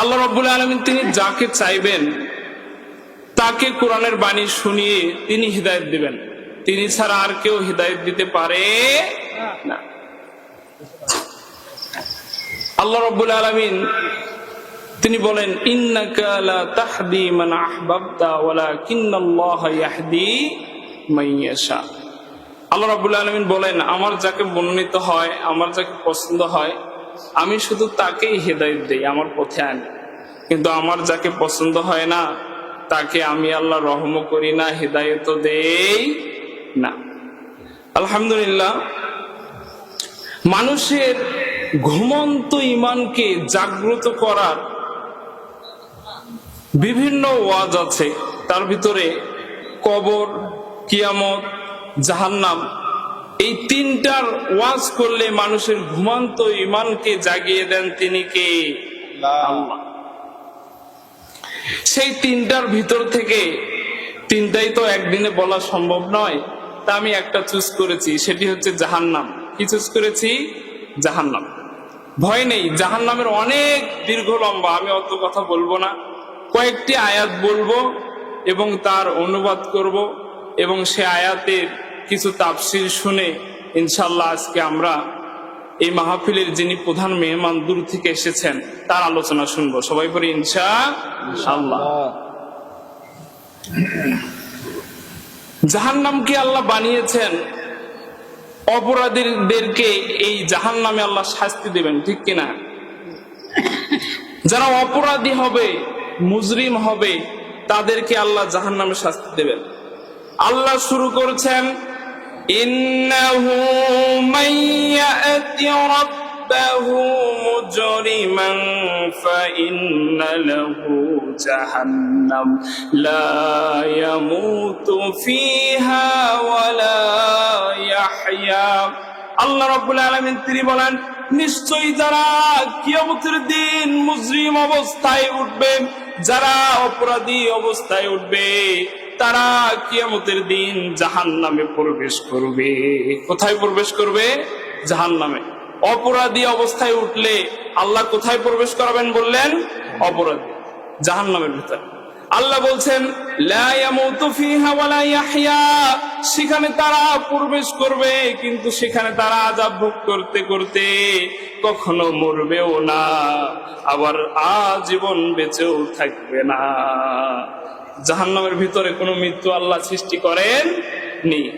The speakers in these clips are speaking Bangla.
আল্লাহ রব্বুল আলমিন তিনি যাকে চাইবেন, তাকে কোরআনের বাণী শুনিয়ে তিনি হৃদায়ত দিবেন। তিনি ছাড়া আর কেউ হৃদায়ত দিতে পারে না। আল্লাহ রব্বুল আলমিন তিনি বলেন আল্লাহ রাব্বুল আলামিন বলেন, আমার যাকে মনোনীত হয়, আমার যাকে পছন্দ হয় আমি শুধু তাকেই হেদায়েত দেই, আমার পথে আনি। কিন্তু আমার যাকে পছন্দ হয় না, তাকে আমি আল্লাহ রহম করি না হেদায়ত দেই না। আলহামদুলিল্লাহ, মানুষের ঘুমন্ত ইমানকে জাগ্রত করার বিভিন্ন ওয়াজ আছে। তার ভিতরে কবর, কিয়ামত, জাহান্নাম এই তিনটার ওয়াজ করলে মানুষের ঘুমান্ত ইমানকে জাগিয়ে দেন তিনি কে? সেই তিনটার ভিতর থেকে তিনটাই তো একদিনে বলা সম্ভব নয়। তা আমি একটা চুজ করেছি, সেটি হচ্ছে জাহান্নাম। কি চুজ করেছি? জাহান্নাম। ভয় নেই, জাহান্নামের অনেক দীর্ঘ লম্বা, আমি অত কথা বলব না। কয়েকটি আয়াত বলব এবং তার অনুবাদ করব এবং সে আয়াতের কিছু তাফসির শুনে ইনশাল্লাহ আজকে আমরা এই মাহফিলের যিনি প্রধান মেহমান দূর থেকে এসেছেন, তার আলোচনা শুনব। সবাই পরে ইনশা আল্লাহ জাহান্নামকে আল্লাহ বানিয়েছেন? অপরাধীদেরকে এই জাহান্নামে আল্লাহ শাস্তি দেবেন, ঠিক কিনা? যারা অপরাধী হবে, মুজরিম হবে, তাদেরকে আল্লাহ জাহান্নামে শাস্তি দেবেন। আল্লাহ শুরু করেছেন ইন্নাহু মাইয়াতি রাব্বাহু মুজরিমান ফাইন্না লাহু জাহান্নাম লা ইয়ামুতু ফিহা ওয়ালা ইয়াহইয়া আল্লাহ রাব্বুল আলামিন তিনি বলেন, নিশ্চয়ই যারা কিয়ামতের দিন মুজরিম অবস্থায় উঠবে, যারা অপরাধী অবস্থায় উঠবে তারা কিয়ামতের দিন জাহান নামে প্রবেশ করবে। কোথায় প্রবেশ করবে? জাহান নামে অপরাধী অবস্থায় উঠলে আল্লাহ কোথায় প্রবেশ করাবেন বললেন? অপরাধী। জাহান নামের ভিতরে। আল্লাহ বলছেন সেখানে তারা প্রবেশ করবে, কিন্তু সেখানে তারা আযাব ভোগ করতে করতে কখনো মরবেও না, আবার আজীবন বেঁচেও থাকবে না। জাহান্নামের ভিতরে কোনো মৃত্যু আল্লাহ সৃষ্টি করেন নি।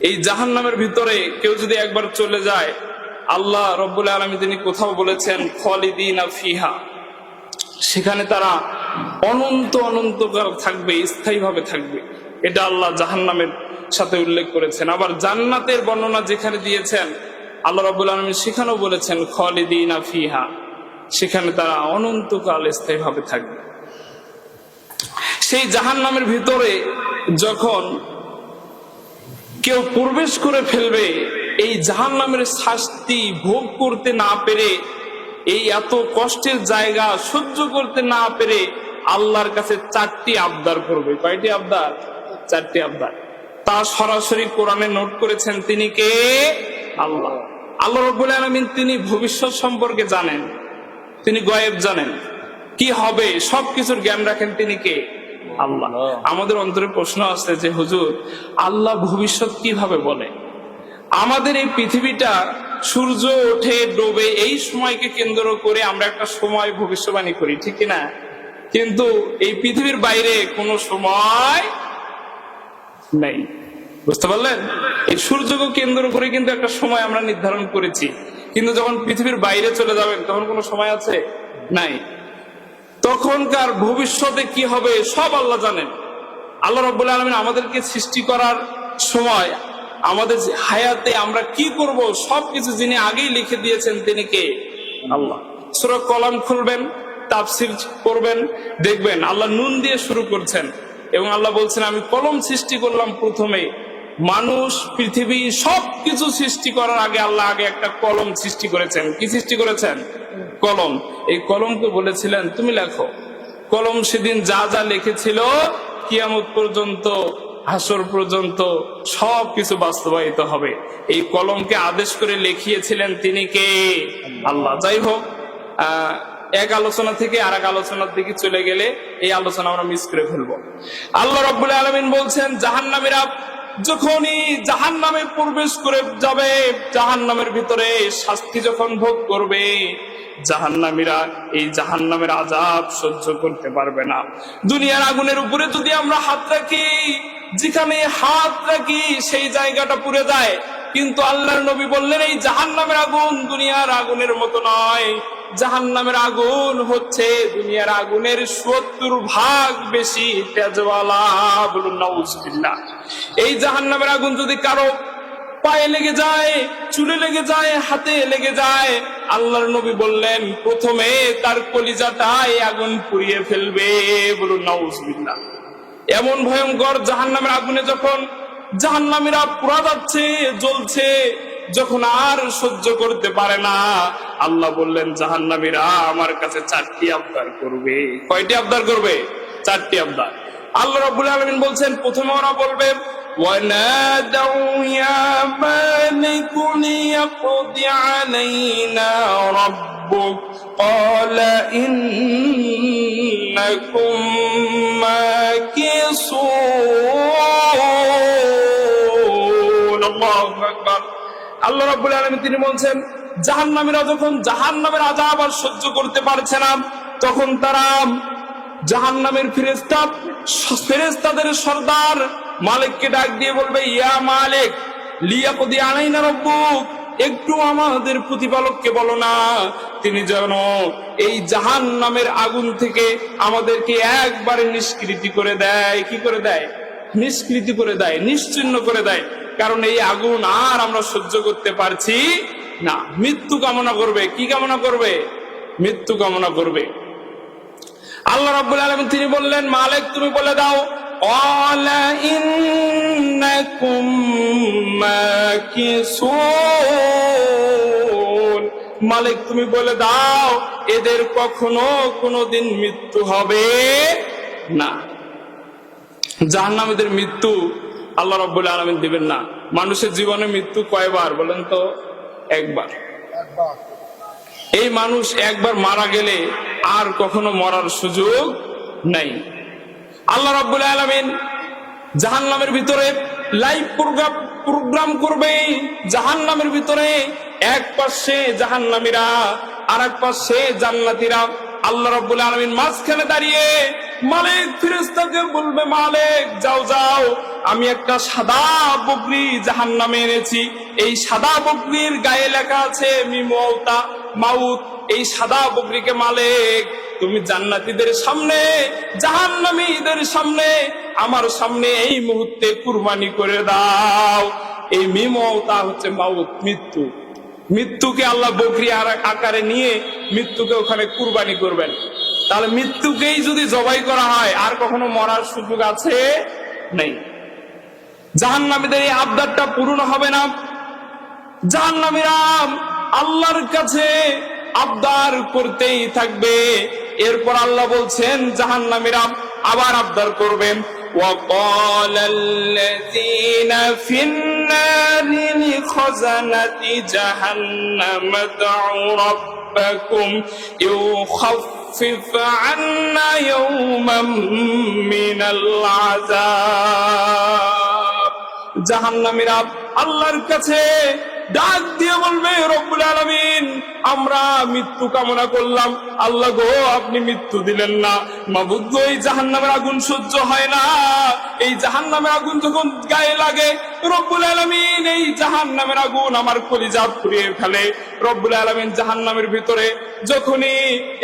এই জাহান্নামের ভিতরে কেউ যদি একবার চলে যায়, আল্লাহ রব্বুল আলমী তিনি কোথাও বলেছেন, খলিদিনা ফিহা। সেখানে তারা অনন্ত অনন্তকাল থাকবে, স্থায়ীভাবে থাকবে। এটা আল্লাহ জাহান্নামের সাথে উল্লেখ করেছেন। আবার জান্নাতের বর্ণনা যেখানে দিয়েছেন, আল্লাহ রাবুল আলমী সেখানেও বলেছেন, খলিদিনা ফিহা। সেখানে তারা অনন্তকাল স্থায়ীভাবে থাকবে। সেই জাহান্নামের ভিতরে যখন কেউ প্রবেশ করে ফেলবে, এই জাহান্নামের শাস্তি ভোগ করতে না পেরে, এই এত কষ্টের জায়গা সহ্য করতে না পেরে আল্লাহর কাছে চারটি আবদার করবে। কয়টি আবদার? চারটি আবদার। তা সরাসরি কোরআনে নোট করেছেন তিনি কে? আল্লাহ। আল্লাহ রব্বুল আলমিন তিনি ভবিষ্যৎ সম্পর্কে জানেন। তিনি গয়েব জানেন। কি হবে? সবকিছুর জ্ঞান রাখেন তিনি কে? আল্লাহ। আমাদের অন্তরে প্রশ্ন আছে যে, হুজুর, আল্লাহ ভবিষ্যৎ কীভাবে বলে? আমাদের এই পৃথিবীটা সূর্য ওঠে, ডোবে, এই সময়কে কেন্দ্র করে আমরা একটা সময় ভবিষ্যবাণী করি, ঠিক না কিন্তু এই পৃথিবীর বাইরে কোনো সময় নেই। বুঝতে পারলেন? এই সূর্যকে কেন্দ্র করে কিন্তু একটা সময় আমরা নির্ধারণ করেছি। কিন্তু যখন পৃথিবীর বাইরে চলে যাবেন, তখন কোনো সময় আছে? নাই। তখনকার ভবিষ্যতে কি হবে, সব আল্লাহ জানেন। আল্লাহ রব্বুল আলমিন আমাদেরকে সৃষ্টি করার সময় আমাদের হায়াতে আমরা কি করব, সবকিছু যিনি আগেই লিখে দিয়েছেন তিনি কে? আল্লাহ। সুরা কলাম খুলবেন, তাফসির করবেন দেখবেন আল্লাহ নুন দিয়ে শুরু করছেন এবং আল্লাহ বলছেন, আমি কলম সৃষ্টি করলাম প্রথমে। মানুষ, পৃথিবী সবকিছু সৃষ্টি করার আগে আল্লাহ আগে একটা কলম সৃষ্টি করেছেন। কি সৃষ্টি করেছেন? কলম। এই কলমকে বলেছিলেন, তুমি লেখো। কলম সেদিন যা যা লিখেছিল, কিয়ামত পর্যন্ত, হাসর পর্যন্ত সব কিছু বাস্তবায়িত হবে। এই কলমকে আদেশ করে লিখিয়েছিলেন তিনি কে? আল্লাহ। যাই হোক এক আলোচনা থেকে আর এক আলোচনার দিকে চলে গেলে এই আলোচনা আমরা মিস করে ফেলব। আল্লাহ রব্বুল আলমিন বলছেন, জাহান্নামীরা যখনই জাহান নামে প্রবেশ করে যাবে জাহান নামের ভিতরে শাস্তি যখন ভোগ করবে, জাহান্নামীরা এই জাহান্নামের আজাব সহ্য করতে পারবে না। দুনিয়ার আগুনের উপরে যদি আমরা হাত রাখি, যেখানে হাত রাখি, সেই জায়গাটা পুড়ে যায়। কিন্তু আল্লাহর নবী বললেন, এই জাহান্নামের আগুন দুনিয়ার আগুনের মতো নয়। জাহান্নামের আগুন হচ্ছে দুনিয়ার আগুনের সত্তর ভাগ বেশি তেজওয়ালা। এই জাহান্নামের আগুন যদি কারও পায়ে লেগে যায়, চুলে লেগে যায়, হাতে লেগে যায়, আল্লাহর নবী বললেন, প্রথমে তার কলিজাটাই আগুন পুড়িয়ে ফেলবে। বলুন নাউজুবিল্লাহ এমন ভয়ঙ্কর জাহান্নামের আগুনে যখন জাহান্নামীরা পুরা যাচ্ছে জ্বলছে যখন আর সহ্য করতে পারে না আল্লাহ বললেন জাহান্নামীরা আমার কাছে চারটি আবদার করবে কয়টি আবদার করবে চারটি আবদার আল্লাহ রাব্বুল আলামিন বলছেন প্রথমে ওরা বলবে ونادوا يا مالك ليقض علينا ربك قال إنكم রাব্বুল আলামিন তিনি বলছেন, জাহান্নামীরা যখন জাহান্নামের আযাব আর সহ্য করতে পারছে না, তখন তারা জাহান্নামের ফেরেশতা, ফেরেশতাদের সর্দার মালিককে ডাক দিয়ে বলবে, ইয়া মালিক, লিয়াকদি আনাইনা রব্বুক, একটু আমাদের প্রতিপালককে বলো না, তিনি যেন এই জাহান নামের আগুন থেকে আমাদেরকে একবারে নিষ্কৃতি করে দেয়। কি করে দেয়? নিষ্কৃতি করে দেয়, নিশ্চিন্ন করে দেয়। কারণ এই আগুন আর আমরা সহ্য করতে পারছি না। মৃত্যু কামনা করবে। কি কামনা করবে? মৃত্যু কামনা করবে। আল্লাহ রাব্বুল আলম তিনি বললেন, মালিক, তুমি বলে দাও মালিক, তুমি বলে দাও, এদের কখনো কোনোদিন মৃত্যু হবে না। জাহান্নামীদের মৃত্যু আল্লাহ রাব্বুল আলামিন দিবেন না। মানুষের জীবনে মৃত্যু কয়বার বলেন তো? একবার। এই মানুষ একবার মারা গেলে আর কখনো মরার সুযোগ নাই। আল্লাহ রাব্বুল আলামিন জাহান্নামের ভিতরে লাইভ প্রোগ্রাম প্রোগ্রাম করবে। জাহান্নামের ভিতরে এক পাশে জাহান্নামীরা আর এক পাশে জান্নাতীরা। আল্লাহ রাব্বুল আলামিন মাঝখানে দাঁড়িয়ে মালিক ফেরেশতাকে বলবে, মালিক, যাও যাও। আমি একটা সাদা বকরি জাহান্নামে এনেছি। এই সাদা বকরির গায়ে লেখা আছে মিমৌতা মাউত। এই সাদা বকরিকে, মালিক, তুমি জান্নাতীদের সামনে, জাহান্নামীদের সামনে, আমার সামনে এই মুহূর্তে কুরবানি করে দাও। এই মিমতা হচ্ছে মাউত, মৃত্যু। মৃত্যুকে আল্লাহ বকরি আকারে নিয়ে মৃত্যুকে ওখানে কুরবানি করবেন। তাহলে মৃত্যুকেই যদি জবাই করা হয় আর কখনো মরার সুযোগ আছে নেই জাহান্নামীদের এই আবদারটা পূরণ হবে না জাহান্নামীরা আল্লাহর কাছে আবদার করতেই থাকবে এরপর আল্লাহ বলছেন জাহান্নামীরা আবার আবদার করবেন وقال الذين في النار لخزنة جهنم ادعوا ربكم يخفف عنا يوما من العذاب জাহান্নামীরা আল্লাহর কাছে ডাক দিয়ে বলবে রব্বুল আলামিন আমরা মৃত্যু কামনা করলাম আল্লাহ গো আপনি মৃত্যু দিলেন না মাবুদ গো এই জাহান্নামের আগুন সহ্য হয় না এই জাহান্নামের আগুন যখন গায়ে লাগে রব্বুল আলামিন এই জাহান্নামের আগুন আমার কলিজা পুড়িয়ে ফেলে। রব্বুল আলমিন জাহান নামের ভিতরে যখনই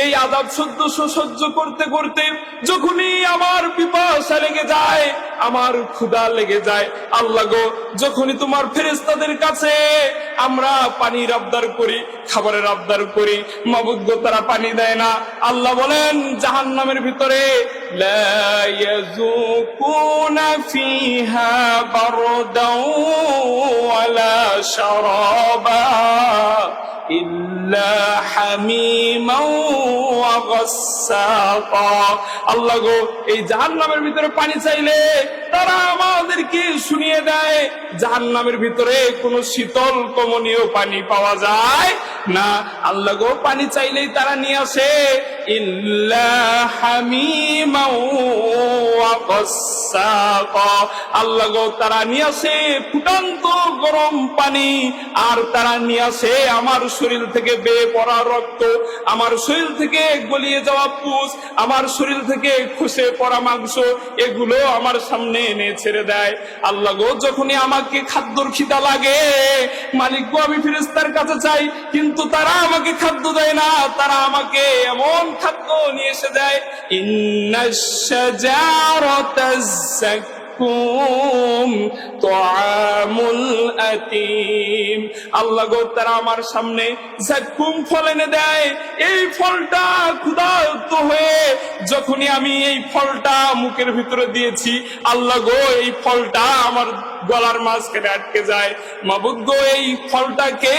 এই আদাব সহ্য সহ্য করতে করতে যখনই আমার পিপাসা লেগে যায়, আমার ক্ষুধা লেগে যায়, আল্লাহ গো, যখনই তোমার ফেরেস্তাদের কাছে আমরা পানির আবদার করি, খাবারের আবদার করি, মাবুদ তারা পানি দেয় না। আল্লাহ বলেন জাহান নামের ভিতরে ফিহা আল্লাহ গো, এই ভিতরে পানি চাইলে তারা আমাদেরকে শুনিয়ে দেয় ভিতরে কোনো শীতল কমনীয় পানি পাওয়া যায় না। আল্লাহ গো, পানি চাইলেই তারা নিয়ে আসে। ইল্লা। আল্লাহ গো, তারা নিয়ে আসে ফুটন্ত গরম পানি, আর তারা নিয়ে আসে আমার শরীর থেকে বেয়ে পড়া রক্ত, আমার শরীর থেকে গলিয়ে যাওয়া পুষ, আমার শরীর থেকে খসে পড়া মাংস, এগুলো আমার সামনে এনে ছেড়ে দেয়। আল্লাহ যখনই আমাকে খাদ্যর খিদা লাগে, মালিক গো, আমি ফিরেস্তার কাছে চাই কিন্তু তারা আমাকে খাদ্য দেয় না, তারা আমাকে এমন খাদ্য নিয়ে এসে দেয় ইন্নাশাজারাতাজ-জাক্কুম তুআমুল আতিম। আল্লাহ গো, তারা আমার সামনে জাক্কুম ফল এনে দেয়। এই ফলটা ক্ষুধার্ত হয়ে যখনই আমি এই ফলটা মুখের ভিতরে দিয়েছি, আল্লাহ গো, এই ফলটা আমার গলার মাঝখানে আটকে যায়। মাবুদ এই ফলটাকে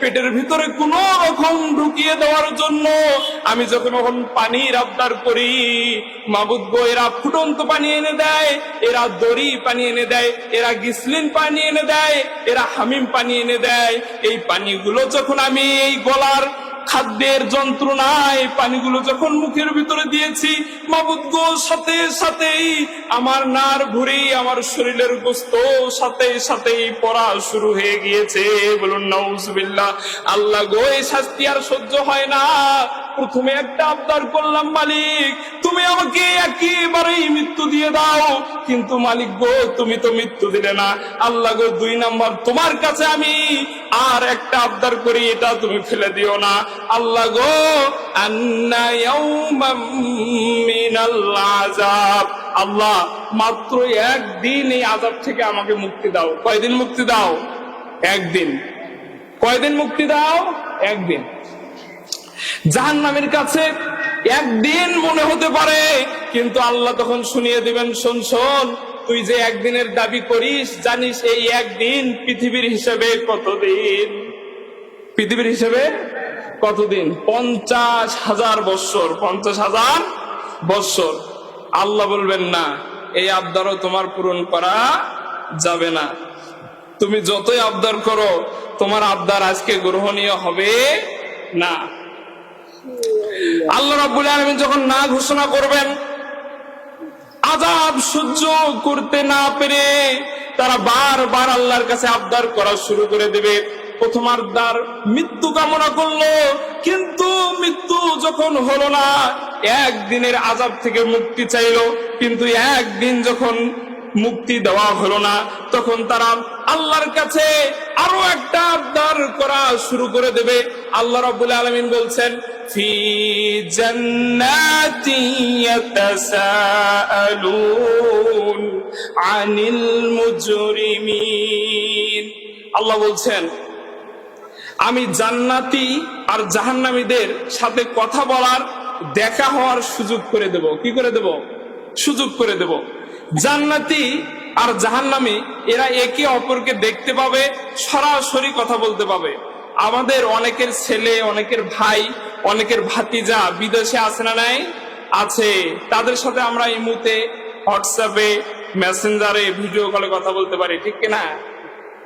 পেটের ভিতরে কোন রকম ঢুকিয়ে দেওয়ার জন্য আমি যখন এখন পানির আবদার করি, মাবুদ এরা ফুটন্ত পানি এনে দেয়, এরা দড়ি পানি এনে দেয়, এরা গিসলিন পানি এনে দেয়, এরা হামিম পানি এনে দেয়। এই পানিগুলো যখন আমি এই গলার খাদ্যের যন্ত্রণায় পানিগুলো যখন মুখের ভিতরে দিয়েছি সাথে সাথেই আমার নার ভুরি আমার শরীরের গোস্ত, সাথে সাথেই পড়া শুরু হয়ে গিয়েছে। বলুন, নাউজুবিল্লাহ। আল্লাহ গো, এই শাস্তি আর সহ্য হয় না। প্রথমে একটা আবদার করলাম, মালিক, তুমি আমাকে একেবারেই মৃত্যু দিয়ে দাও। কিন্তু মালিক গো, তুমি তো মৃত্যু দিলে না। আল্লাহ গো, দুই নাম্বার, তোমার কাছে আমি আর একটা আবদার করি, এটা তুমি ফেলে দিও না। আল্লাহ গো আল্লাহ, মাত্র একদিন এই আযাব থেকে আমাকে মুক্তি দাও। কয়দিন মুক্তি দাও? একদিন। কয়দিন মুক্তি দাও? একদিন। জাহান্নামের কাছে একদিন মনে হতে পারে, কিন্তু আল্লাহ তখন শুনিয়ে দিবেন, শোন শোন তুই যে একদিনের দাবি করিস, জানিস এই একদিন পৃথিবীর হিসেবে কতদিন? পৃথিবীর হিসেবে কতদিন? পঞ্চাশ হাজার বৎসর, পঞ্চাশ হাজার বৎসর। আল্লাহ বলবেন, না, এই আবদারও তোমার পূরণ করা যাবে না। তুমি যতই আবদার করো, তোমার আবদার আজকে গ্রহণীয় হবে না। আল্লাহ রাব্বুল আলামিন যখন না ঘোষণা করবেন আজাব সহ্য করতে না পেরে তারা বারবার আল্লাহর কাছে আবদার করা শুরু করে দেবে। প্রথম আবদার, মৃত্যু কামনা করল, কিন্তু মৃত্যু যখন হলো না, একদিনের আজাব থেকে মুক্তি চাইল, কিন্তু একদিন যখন মুক্তি দেওয়া হলো না, তখন তারা আল্লাহর কাছে আরও একটা আবদার করা শুরু করে দেবে। আল্লাহ রাব্বুল আলামিন বলছেন, ফি আনিল আল্লাহ বলছেন, আমি জান্নাতি আর জাহান্নামীদের সাথে কথা বলার, দেখা হওয়ার সুযোগ করে দেব। কি করে দেব? সুযোগ করে দেব। জান্নাতি আর জাহান্নামী, এরা একে অপরকে দেখতে পাবে, সরাসরি কথা বলতে পাবে। আমাদের অনেকের ছেলে, অনেকের ভাই, অনেকের ভাতিজা বিদেশে আছে না নাই? আছে। তাদের সাথে আমরা এই মুহূর্তে হোয়াটসঅ্যাপে মেসেঞ্জারে ভিডিও কলে কথা বলতে পারি, ঠিক কিনা?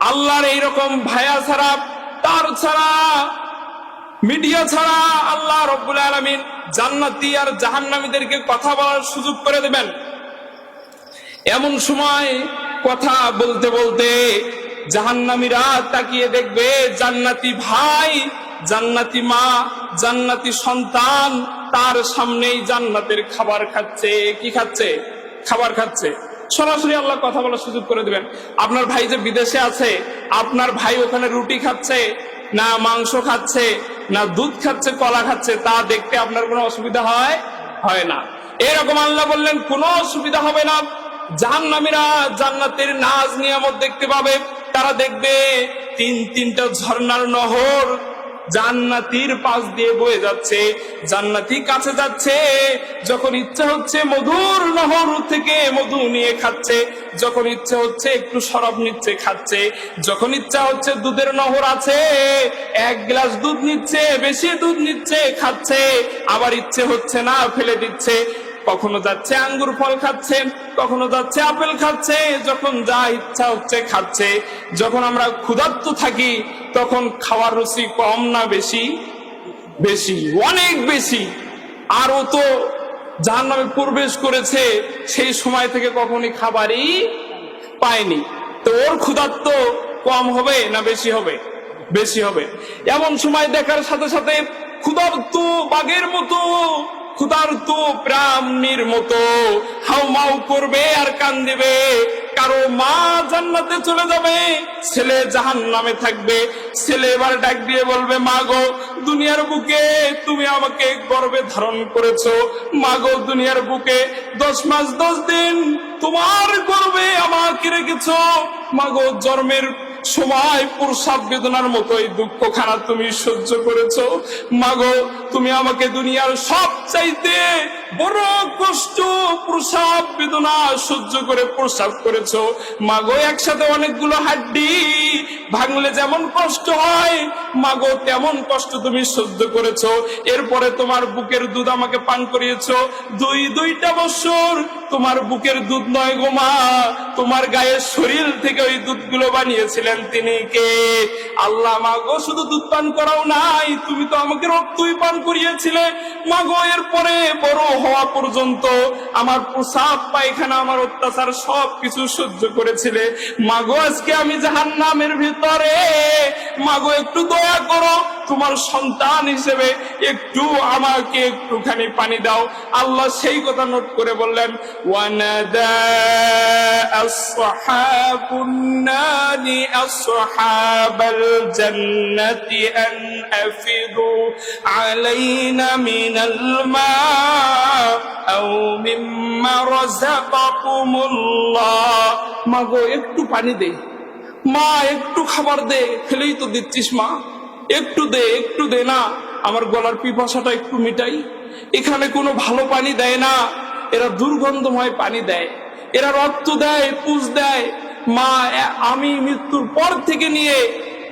আল্লাহর এইরকম ভাইয়া ছাড়া, তার ছাড়া, মিডিয়া ছাড়া আল্লাহ রব্বুল আলমিন জান্নাতি আর জাহান্নামীদেরকে কথা বলার সুযোগ করে দেবেন। এমন সময় কথা বলতে বলতে জাহান্নামীরা তাকিয়ে দেখবে জান্নাতি ভাই, জান্নাতি মা, জান্নাতি সন্তান তার সামনেই জান্নাতের খাবার খাচ্ছে। কি খাচ্ছে? খাবার খাচ্ছে। সরাসরি আল্লাহ কথা বলার সুযোগ করে দিবেন। আপনার ভাই যে বিদেশে আছে, আপনার ভাই ওখানে রুটি খাচ্ছে, না মাংস খাচ্ছে, না দুধ খাচ্ছে, কলা খাচ্ছে, তা দেখতে আপনার কোনো অসুবিধা হয়? হয় না। এরকম আল্লাহ বললেন, কোনো অসুবিধা হবে না। জাহান্নামীরা জান্নাতের নাজ নিয়ামত দেখতে পাবে। তারা দেখবে তিন তিনটা ঝর্ণার নহর জান্নাতির পাশ দিয়ে বয়ে যাচ্ছে। জান্নাতি কাছে যাচ্ছে, যখন ইচ্ছা হচ্ছে মধুর নহর থেকে মধু নিয়ে খাচ্ছে, যখন ইচ্ছা হচ্ছে একটু সরব নিচ্ছে, খাচ্ছে। যখন ইচ্ছা হচ্ছে দুধের নহর আছে, এক গ্লাস দুধ নিচ্ছে, বেশি দুধ নিচ্ছে, খাচ্ছে। আবার ইচ্ছে হচ্ছে না, ফেলে দিচ্ছে। কখনো যাচ্ছে আঙ্গুর ফল খাচ্ছে, কখনো যাচ্ছে আপেল খাচ্ছে, যখন যা ইচ্ছা হচ্ছে খাচ্ছে। যখন আমরা ক্ষুধার্ত থাকি, তখন খাওয়ার রুচি কম না বেশি? বেশি, অনেক বেশি। আর ও তো যার নামে প্রবেশ করেছে, সেই সময় থেকে কখনই খাবারই পায়নি। তো ওর ক্ষুধার্ত কম হবে না বেশি হবে? বেশি হবে। এমন সময় দেখার সাথে সাথে ক্ষুধার্ত বাঘের মতো ক্ষুধার্ত প্রাণীর মতো হাউমাউ করবে আর কান দেবে কারও মা জান্নাতে চলে যাবে, ছেলে জাহান নামে থাকবে। ছেলে এবার ডাক দিয়ে বলবে, মা গো, দুনিয়ার বুকে তুমি আমাকে গর্বে ধারণ করেছ। মা গো, দুনিয়ার বুকে দশ মাস, দশ দিন তোমার গর্বে আমাকে রেখেছো। মা গো, জন্মের সময় প্রসাব বেদনার মতো এই দুঃখ খানা তুমি সহ্য করেছ। মাগো তুমি আমাকে দুনিয়ার সব চাইতে বড় কষ্ট, প্রসাব, বেদনা সহ্য করে প্রসাব করেছ। মাগো, একসাথে অনেকগুলো হাড্ডি ভাঙলে যেমন কষ্ট হয়, মাগো, তেমন কষ্ট তুমি সহ্য করেছ। এরপরে তোমার বুকের দুধ আমাকে পান করিয়েছো। দুই, দুইটা বছর তোমার বুকের দুধ নয় গো মা, তোমার গায়ের শরীর থেকে ওই দুধগুলো বানিয়েছিলেন তিনি কে? আল্লাহ মাগো, শুধু দুধ পান করাও নাই, তুমি তো আমাকে রক্তই পান করিয়েছিলে, মাগো, এরপরে বড় হওয়া পর্যন্ত আমার প্রসাব পায়খানা, আমার অত্যাচার সব কিছু সহ্য করেছিলে। মাগো, আজকে আমি জাহান্নামের ভিতরে। মাগো, একটু দয়া করো। তোমার সন্তান হিসেবে একটু আমাকে একটুখানি পানি দাও। আল্লাহ সেই কথা নোট করে বললেন মিম্মা মাগো একটু পানি দে। মা, একটু খাবার দে। ফেলেই তো দিচ্ছিস মা। একটু দে একটু দে না। আমার গলার পিপাসাটা একটু মিটাই। এখানে কোনো ভালো পানি দেয় না। এরা দুর্গন্ধময় পানি দেয়। এরা রক্ত দেয়, পুষ দেয়। মা আমি মৃত্যুর পর থেকে নিয়ে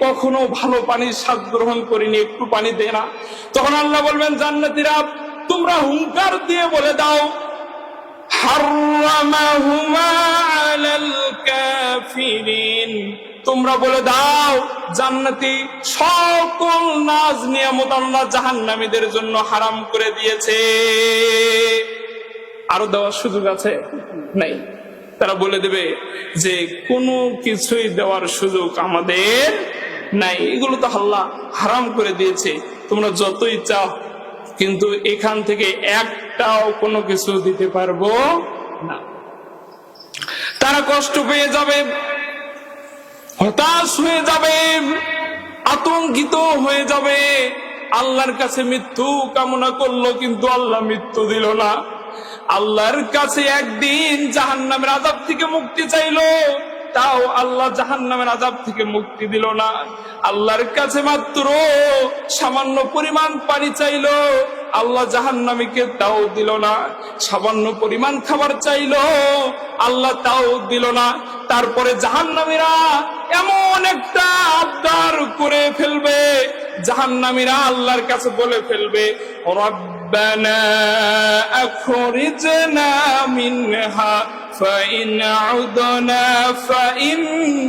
কখনো ভালো পানির স্বাদ গ্রহণ করিনি, একটু পানি দে না। তখন আল্লাহ বলবেন জান্নাতিরা তোমরা হুঙ্কার দিয়ে বলে দাও, হাররামাহুমা আলাল তোমরা বলে দাও, জান্নাতি সকল নাজ নিয়ামত আল্লাহ জাহান্নামীদের জন্য হারাম করে দিয়েছে। আরও দেওয়ার সুযোগ আছে? নাই। তারা বলে দেবে যে কোনো কিছুই দেওয়ার সুযোগ আমাদের নাই। এগুলো তো আল্লাহ হারাম করে দিয়েছে। তোমরা যতই চাও, কিন্তু এখান থেকে একটাও কোনো কিছু দিতে পারব না। তারা কষ্ট পেয়ে যাবে। হতাশ হয়ে যাবে, আতঙ্কিত হয়ে যাবে। আল্লাহর কাছে মৃত্যু কামনা করল, কিন্তু আল্লাহ মৃত্যু দিল না। আল্লাহর কাছে একদিন জাহান্নামের আজাব থেকে মুক্তি চাইলো, তাও আল্লাহ জাহান্নামের আজাব থেকে মুক্তি দিল না। আল্লাহর কাছে মাত্র সামান্য পরিমাণ পানি চাইলো আল্লাহ জাহান্নামীকে তাও দিল না সামান্য পরিমাণ খাবার চাইলো আল্লাহ তাও দিল না তারপরে জাহান্নামীরা এমন একটা আবদার করে ফেলবে জাহান্নামীরা আল্লাহর কাছে বলে ফেলবে রব্বানা আখরিজনা মিনহা فإن عدنا فإنا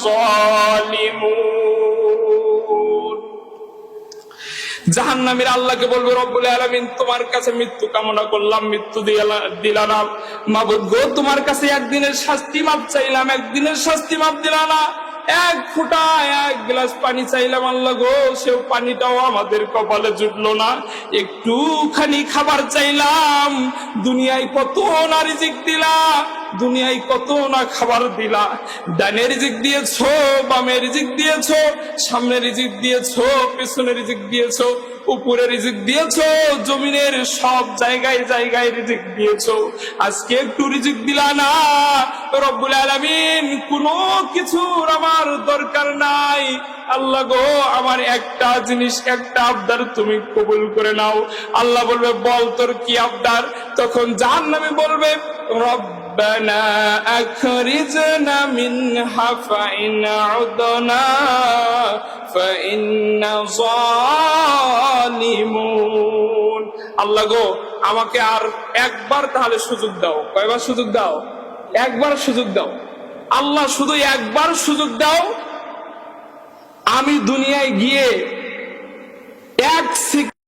ظالمون জাহান্নামীর আল্লাহকে বলবে, রব্বুল আলামিন, তোমার কাছে মৃত্যু কামনা করলাম, মৃত্যু দিলা- দিলাম মাবুদ গো, তোমার কাছে একদিনের শাস্তি মাপ চাইলাম, একদিনের শাস্তি মাপ দিলা এক ফুটা, এক গ্লাস পানি চাইলাম আল্লাহ গো, সেও পানিটাও আমাদের কপালে জুটলো না। একটুখানি খাবার চাইলাম, দুনিয়ায় কত না রিজিক দিলা। দুনিয়ায় কত না খাবার দিলা। ডানের রিজিক দিয়েছ বামে রিজিক দিয়েছ সামনে রিজিক দিয়েছ পেছনে রিজিক দিয়েছ উপরে রিজিক দিয়েছ, জমিনের সব জায়গায় জায়গায় রিজিক দিয়েছ। আজকে একটু রিজিক দিলা না। রব্বুল আলামিন কোনো কিছুর আমার দরকার নাই। আল্লাহ গো, আমার একটা জিনিস, একটা আবদার তুমি কবুল করে নাও। আল্লাহ বলবে, বল তোর কি আবদার? তখন জাহান্নামী বলবে ربنا أخرجنا منها فإن عدنا فإنا ظالمون আল্লাহ গো আমাকে আর একবার তাহলে সুযোগ দাও কয়বার সুযোগ দাও একবার সুযোগ দাও আল্লাহ শুধু একবার সুযোগ দাও আমি দুনিয়ায় গিয়ে এক সেকেন্ড